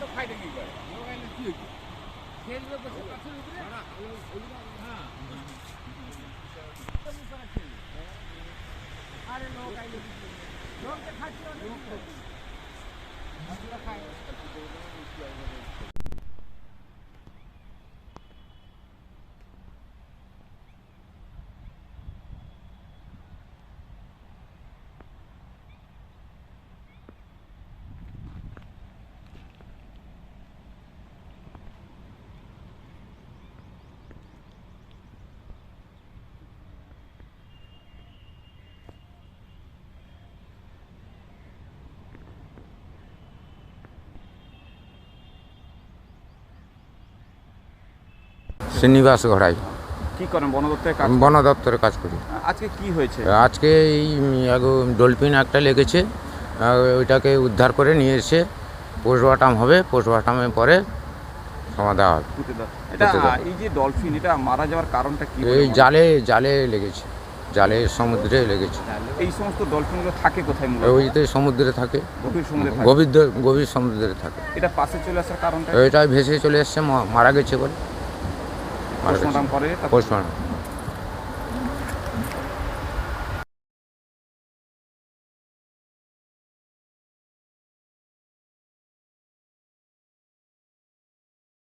তো ফাইটে কি করে কি হয়েছে খেলবে তো গাছের উপরে হ্যাঁ আরে লোক আইলে লোককে খাচ্ছে লোক খায় শ্রীনিবাস ঘড়াই। কি করেন? বন দপ্তরে কাজ বন দপ্তরে কাজ করি। আজকে কি হয়েছে? আজকে এই ডলফিন একটা লেগেছে। ওইটাকে উদ্ধার করে নিয়ে এসে পোস্টমর্টম হবে। পোস্টমর্টমের পরে সমাধা হবে। এটা পুঁতে এই যে ডলফিন এটা মারা যাওয়ার কারণটা কি এই জালে জালে লেগেছে। জালে সমুদ্রে লেগেছে। এই সমস্ত ডলফিনগুলো থাকে কোথায় মূলত? ওইতে সমুদ্রে থাকে। গভীর সমুদ্রে গভীর গভীর সমুদ্রে থাকে। এটা পাশে চলে আসার কারণটা ওইটাই ভেসে চলে এসছে মারা গেছে বলে। পোস্টমর্টম করে পোস্টমর্টম।